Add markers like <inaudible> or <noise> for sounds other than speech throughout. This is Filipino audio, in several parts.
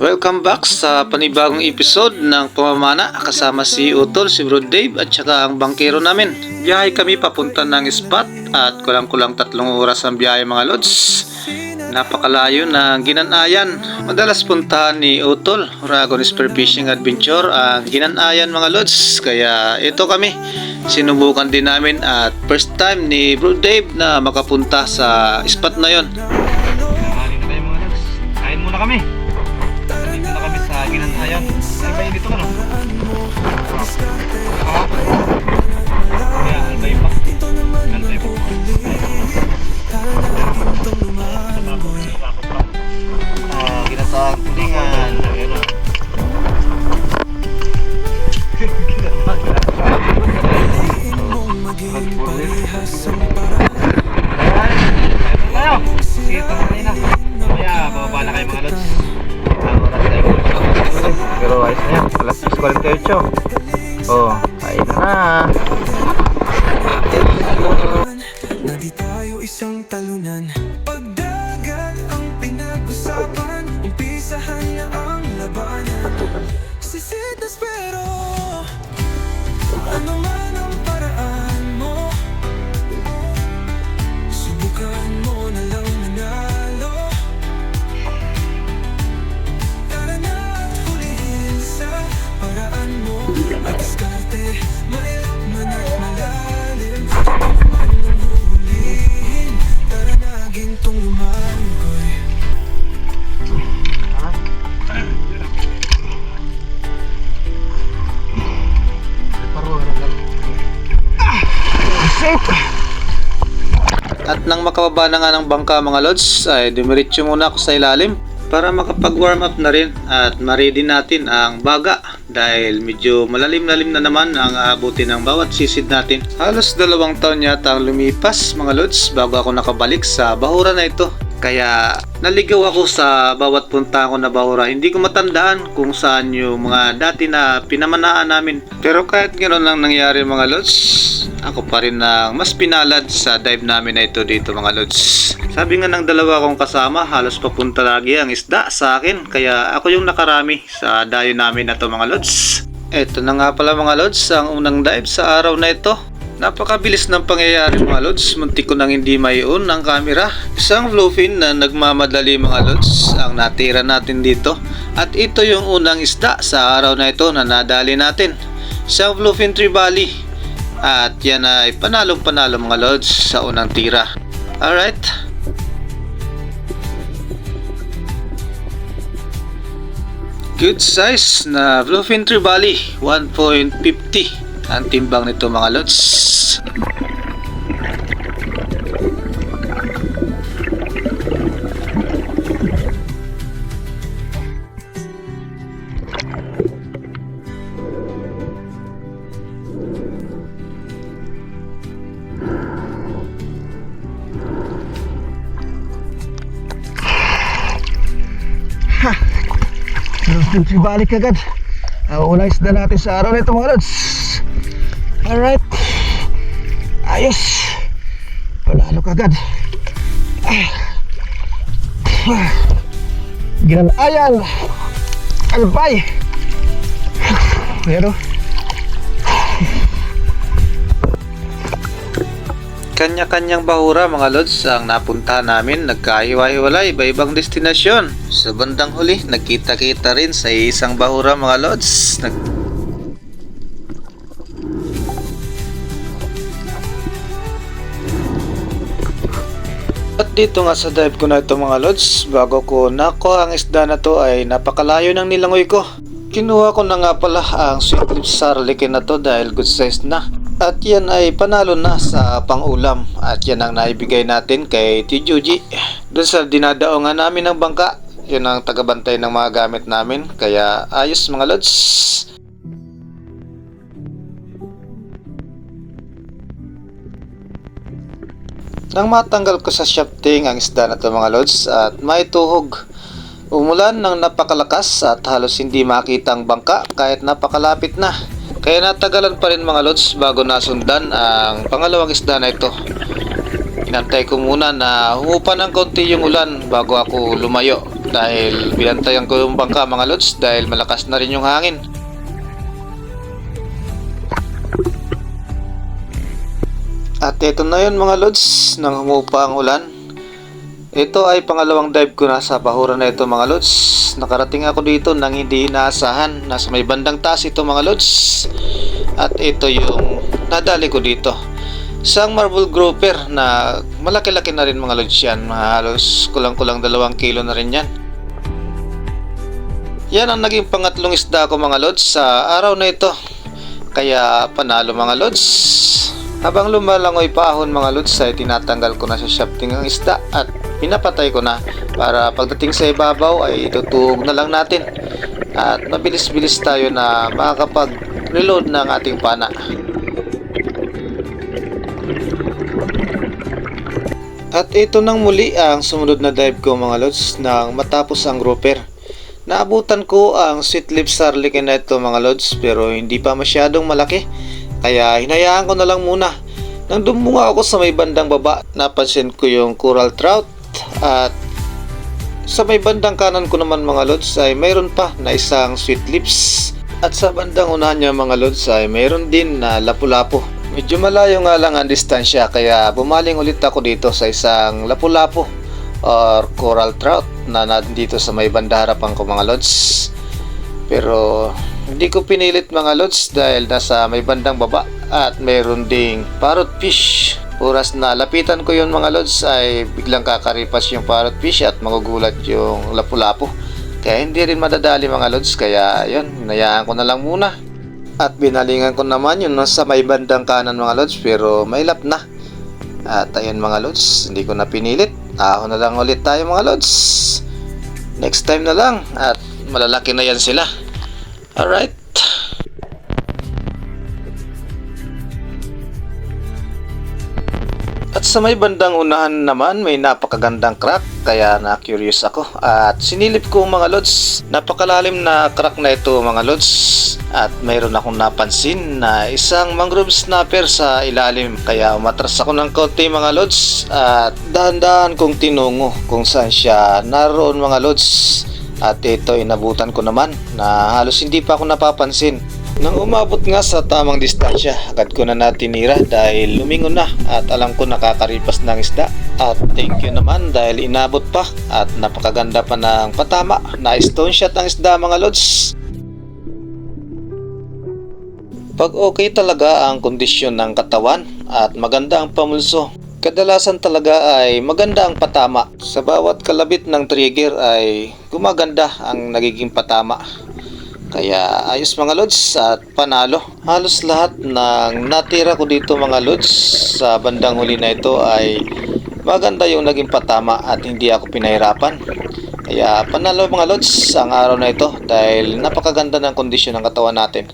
Welcome back sa panibagong episode ng Pamamana kasama si Utol, si Bro Dave at saka ang bangkero namin. Biyahe kami papunta ng spot at kulang-kulang tatlong oras ang biyahe mga lods. Napakalayo ng Ginanayan. Madalas puntahan ni Utol, Ragon Spearfishing Adventure ang Ginanayan mga lods. Kaya ito kami, sinubukan din namin at first time ni Bro Dave na makapunta sa spot na yon. Kain muna kami. Oh. Ano At nang makababa na nga ng bangka mga lods, ay dumiretso muna ako sa ilalim para makapag-warm up na rin at ma-ready natin ang baga dahil medyo malalim-lalim na naman ang aabuti ng bawat sisid natin. Halos dalawang taon yata ang lumipas mga lods bago ako nakabalik sa bahura na ito. Kaya naligaw ako sa bawat punta ko na bahura. Hindi ko matandaan kung saan yung mga dati na pinamanaan namin. Pero kahit ganoon lang nangyari mga lods, ako pa rin ang mas pinalad sa dive namin na ito dito mga lods. Sabi nga ng dalawa kong kasama, halos papunta lagi ang isda sa akin. Kaya ako yung nakarami sa dayo namin na to mga lods. Ito na nga pala mga lods, ang unang dive sa araw na ito. Napakabilis ng pangyayari mga lods, muntik ko nang hindi maion ang camera. Isang bluefin na nagmamadali mga lods ang natira natin dito. At ito yung unang isda sa araw na ito na nadali natin. Isang bluefin tribali. At yan ay panalong panalo mga lods sa unang tira. Alright. Good size na bluefin tribali. 1.50 ang timbang nito mga lods. Country balik agad. Ang unang isda natin sa araw na ito mga lods. Alright. Ayos. Panalo kagad. Ah. Ginanayan. Albay. Pero Kanya-kanyang bahura mga lods ang napuntahan namin nagkahiwa-hiwalay iba-ibang destinasyon. Sa bandang huli, nagkita-kita rin sa isang bahura mga lods. Nag At dito nga sa dive ko na ito mga lods, bago ko nako ang isda na to ay napakalayo ng nilangoy ko. Kinuha ko na nga pala ang sweet lips sarlikin na to dahil good size na. At yan ay panalo na sa pangulam at yan ang naibigay natin kay Tijuji. Doon sa dinadaongan namin ng bangka, yun ang tagabantay ng mga gamit namin. Kaya ayos mga lods. Nang matanggal ko sa shafting ang isda na to mga lods at may tuhog. Umulan ng napakalakas at halos hindi makita ang bangka kahit napakalapit na. Kaya natagalan pa rin mga lods bago nasundan ang pangalawang isda na ito. Inantay ko muna na humupa ng konti yung ulan bago ako lumayo dahil binantayan ko yung bangka mga lods dahil malakas na rin yung hangin. At ito na yun mga lods, nang humupa ang ulan. Ito ay pangalawang dive ko na sa bahura na ito mga lods. Nakarating ako dito nang hindi inaasahan. Nasa may bandang taas ito mga lods. At ito yung nadali ko dito. Isang marble grouper na malaki-laki na rin mga lods yan. Halos kulang-kulang dalawang kilo na rin yan. Yan ang naging pangatlong isda ko mga lods sa araw na ito. Kaya panalo mga lods. Habang lumalangoy pa ahon mga lods ay tinatanggal ko na sa shafting ang isda at pinapatay ko na para pagdating sa ibabaw ay itutug na lang natin at mabilis-bilis tayo na makakapag-reload ng ating pana. At ito nang muli ang sumunod na dive ko mga lods nang matapos ang grouper. Naabutan ko ang sweet lips sarlikin na ito mga lods pero hindi pa masyadong malaki kaya hinayaan ko na lang muna. Nang dumunga ako sa may bandang baba, napansin ko yung coral trout at sa may bandang kanan ko naman mga lods ay mayroon pa na isang sweet lips at sa bandang unahan niya mga lods ay mayroon din na lapu-lapu. Medyo malayo nga lang ang distansya kaya bumaling ulit ako dito sa isang lapu-lapu or coral trout na nandito sa may banda harapan ko mga lods. Pero hindi ko pinilit mga lods dahil nasa may bandang baba at mayroon ding parrot fish. Oras na lapitan ko yun mga lods ay biglang kakaripas yung parrot fish at magugulat yung lapu-lapu. Kaya hindi rin madadali mga lods kaya yun, hinayaan ko na lang muna. At binalingan ko naman yun nasa may bandang kanan mga lods pero mailap na. At ayun mga lods, hindi ko na pinilit. Ako na lang ulit tayo mga lods. Next time na lang at malalaki na yan sila. Alright. At sa may bandang unahan naman may napakagandang crack kaya na-curious ako. At sinilip ko mga lods. Napakalalim na crack na ito mga lods. At mayroon akong napansin na isang mangrove snapper sa ilalim. Kaya umatras ako ng konti mga lods. At dahan-dahan kong tinungo kung saan siya naroon mga lods at ito inabutan ko naman na halos hindi pa ako napapansin nang umabot nga sa tamang distansya, agad ko na natinira dahil lumingon na at alam ko nakakaripas ng isda. At thank you naman dahil inabot pa at napakaganda pa ng patama na stone shot ang isda mga lods. Pag okay talaga ang kondisyon ng katawan at maganda ang pamulso, kadalasan talaga ay maganda ang patama. Sa bawat kalabit ng trigger ay gumaganda ang nagiging patama. Kaya ayos mga lods at panalo. Halos lahat ng natira ko dito mga lods sa bandang huli na ito ay maganda yung naging patama at hindi ako pinahirapan. Kaya panalo mga lods ang araw na ito dahil napakaganda ng kondisyon ng katawan natin.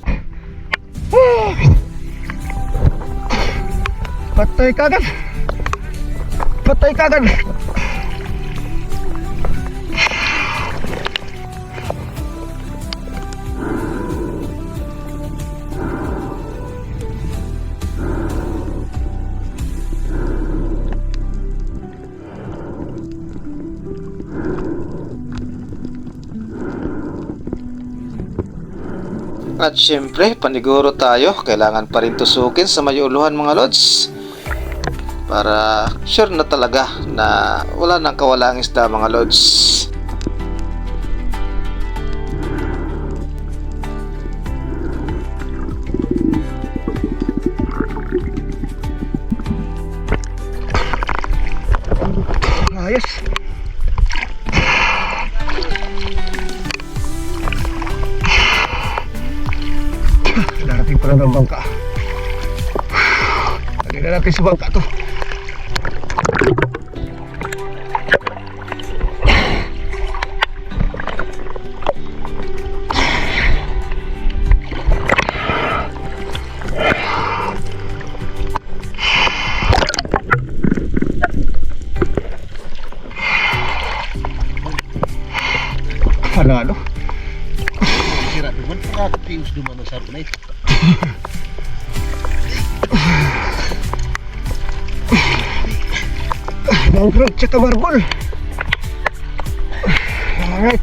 Patay kagad. Patay kagad. At syempre, paniguro tayo. Kailangan pa rin tusukin sa may uluhan mga lods. Para sure na talaga na wala nang kawalang isda mga lods. Ayos. Darating pala ng bangka. Lagyan na natin sa bangka to. Pa ka tius duman sa runay. Mangrove tsaka marble. Alright.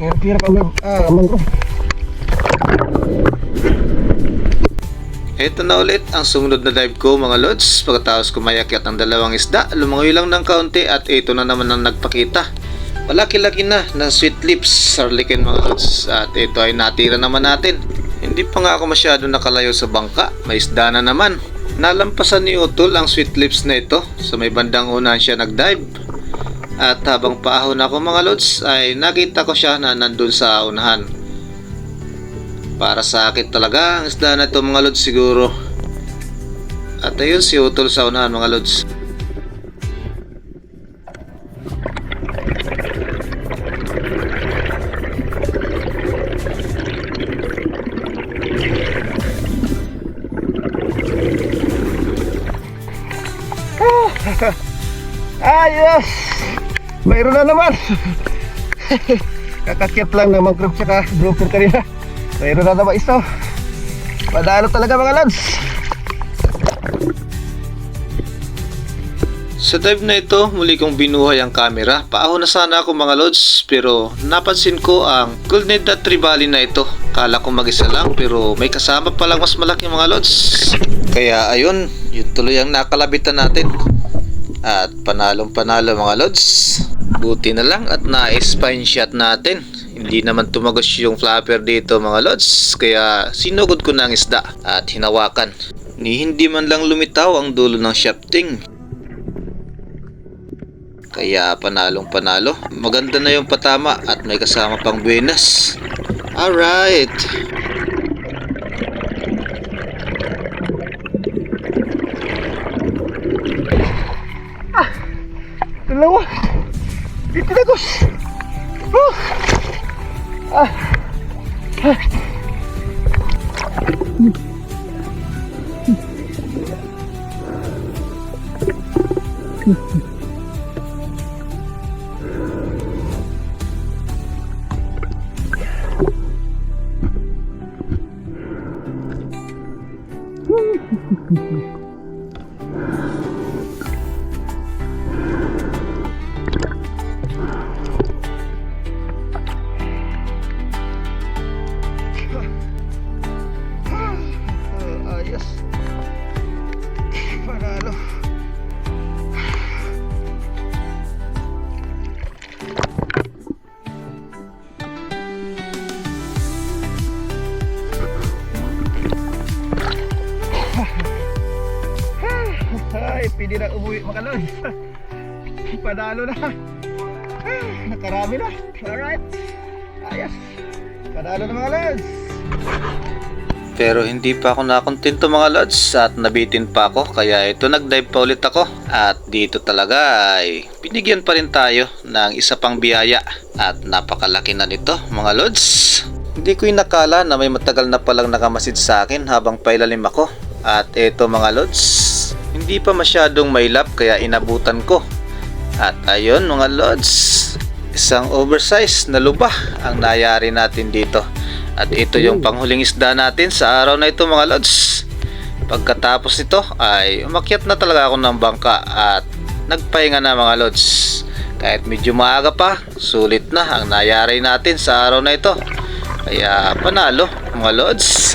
Hirap-hirap ang ah, mangrove. Ito na ulit ang sumunod na dive ko mga lods. Pagkatapos kumayakyat ng dalawang isda, lumangoy lang ng kaunti at ito na naman ang nagpakita. Malaki-laki na na sweet lips, sarlikin mga lods. At ito ay natira naman natin. Hindi pa nga ako masyado nakalayo sa bangka, may isda na naman. Nalampasan ni Utol ang sweet lips na ito. Sa may bandang unahan siya nag-dive. At habang paahon ako mga lods ay nakita ko siya na nandun sa unahan. Para sa akin talaga ang isda na ito mga lods siguro. At ayun si Utol sa unahan mga lods. Mayroon na naman! <laughs> Kakakyat lang ng mangrove tsaka grouper kanina. Mayroon na naman isa. Padalo talaga mga lads. Sa dive na ito, muli kong binuhay ang camera. Paahon na sana ako mga lods, pero napansin ko ang Golden Dot Tribali na ito. Kala ko mag-isa lang, pero may kasama palang mas malaki mga lods. Kaya ayun, yun tuloy ang nakalabitan natin. At panalong panalo mga lods. Buti na lang at na-spine shot natin. Hindi naman tumagos yung flapper dito mga lods. Kaya sinugod ko ang isda at hinawakan. Ni hindi man lang lumitaw ang dulo ng shafting. Kaya panalong panalo. Maganda na yung patama at may kasama pang buenas. Alright. Panalo na. <laughs> Nakarami na. Alright. Ayos. Panalo na mga lods. Pero hindi pa ako nakontento mga lods at nabitin pa ako kaya ito nag-dive pa ulit ako. At dito talaga ay binigyan pa rin tayo ng isa pang biyaya at napakalaki na nito mga lods. Hindi ko inakala na may matagal na palang nakamasid sa akin habang pailalim ako. At ito mga lods, hindi pa masyadong mailap kaya inabutan ko. At ayun mga lods, isang oversize na lubah ang nayari natin dito. At ito yung panghuling isda natin sa araw na ito mga lods. Pagkatapos nito ay umakyat na talaga ako ng bangka at nagpahinga na mga lods. Kahit medyo maaga pa, sulit na ang nayari natin sa araw na ito. Kaya panalo mga lods.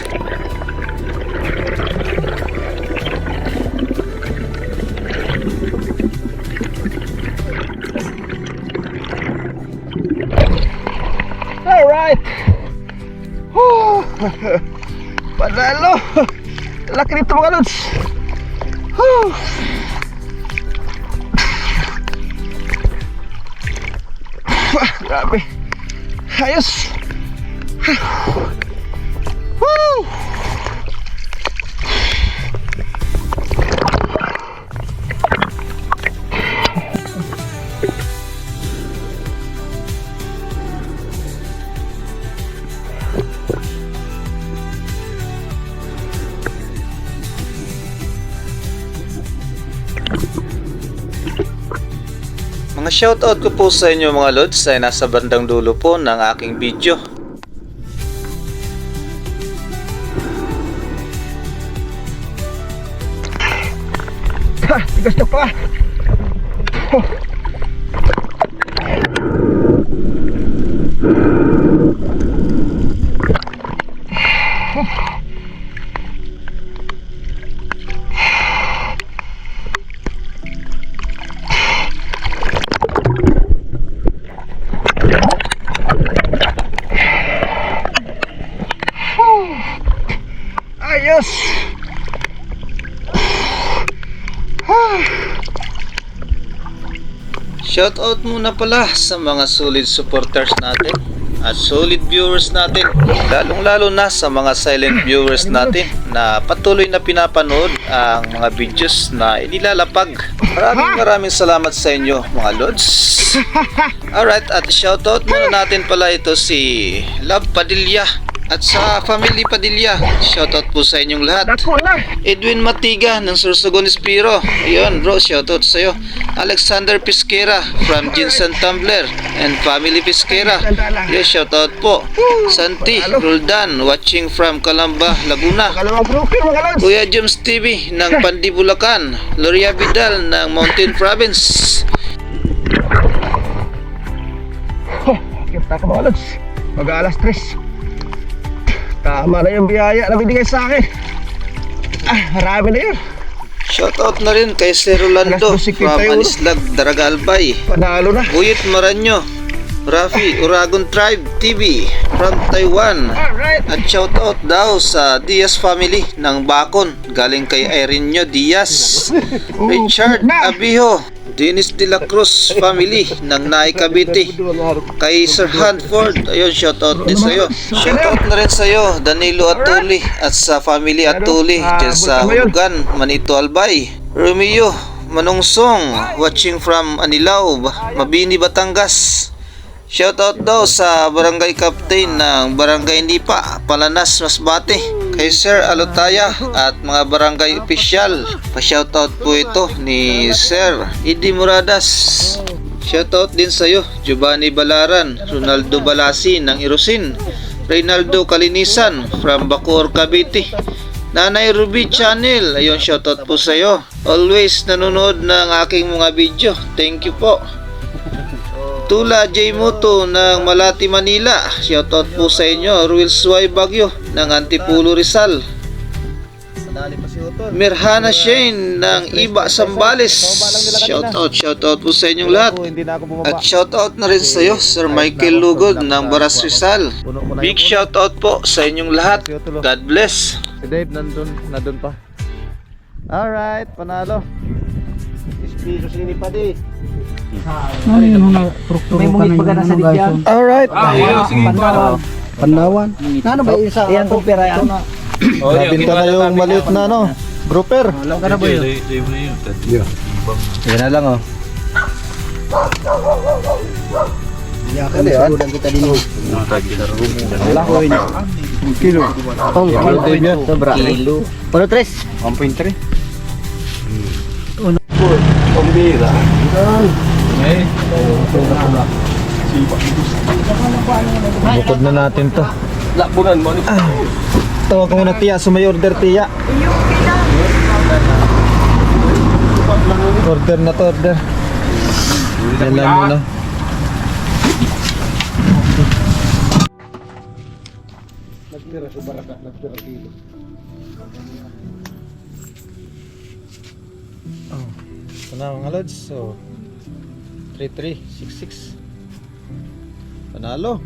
<laughs> panalo. Laki nito mga lods. Oh. Ah, Grabe. Ayos. Woo! Shoutout ko po sa inyo mga lods ay nasa bandang dulo po ng aking video. Ha, tigas na pa. Oh. Shoutout muna pala sa mga solid supporters natin at solid viewers natin. Lalong-lalo na sa mga silent viewers natin na patuloy na pinapanood ang mga videos na inilalapag. Maraming maraming salamat sa inyo mga lods. Alright, at shoutout muna natin pala ito si Love Padilla at sa family Padilla. Shoutout po sa inyong lahat. Edwin Matiga ng Sursogon Espiro. Ayun bro, shoutout sa'yo. Alexander Pisquera from Jinsan Tumbler and Family Pisquera. Yo, shoutout po. Santi Roldan watching from Calamba, Laguna. Kuya James TV ng <laughs> Pandi Bulacan. Loria Vidal ng Mountain Province. Kita ka mga lods. Mag alas tres. Tama na yung biyaya na binigay sa akin. Ah, marami na yun. Shoutout na rin kay Sir Rolando Alas 2:51. from Anislag, Daraga Albay. Panalo na. Buyit Maranyo. Rafi Uragon Tribe TV from Taiwan. At shoutout daw sa Diaz family ng Bacon galing kay Ireneo Diaz. <laughs> Richard Abiho, Dennis De La Cruz family ng Naay Cavite. Kay Sir Hanford, ayun shoutout din sa'yo. Shoutout na rin sa'yo, Danilo Atuli at sa family Atuli dyan sa Hulugan, Manito Albay. Romeo Manungsong, watching from Anilao, Mabini, Batangas. Shoutout daw sa barangay captain ng barangay Nipa, Palanas, Masbate, kay Sir Alotaya at mga barangay official. Pa-shoutout po ito ni Sir Idi Muradas. Shoutout din sa iyo, Giovanni Balaran, Ronaldo Balasi ng Irosin, Reynaldo Kalinisan from Bacoor, Cavite. Nanay Ruby Channel, ayun shoutout po sa iyo. Always nanonood ng aking mga video. Thank you po. Tula J. Muto ng Malati, Manila. Shoutout po sa inyo. Ruels Y. Bagyo ng Antipulo Rizal. Mirhana Shane ng Iba Sambales. Shoutout, shoutout po sa inyong lahat. At shoutout na rin sa iyo, Sir Michael Lugod ng Baras Rizal. Big shoutout po sa inyong lahat. Oh. God bless. Si Dave nandun, nandun pa. Alright, panalo. Ispiso sini pa di. May mungit pa na sa digyan. Alright. Pandawan. Panlawan. Nano ba yung isa? Ayan kong pera yan. Nabinta na yung maliit na ano. Grouper. Alam ka na ba yun? Yan na lang oh. Yakan na sudan kita din. Wala ko yun. Kilo. Oh, Kilo. Sobra. Kilo. Uno tres. 1.3. Bukod na natin to. Labunan mo. Tawag ko muna tiya, so may order tiya. Order na to, order. Yan lang muna. Oh, ito na mga lods. So, 3366. Panalo.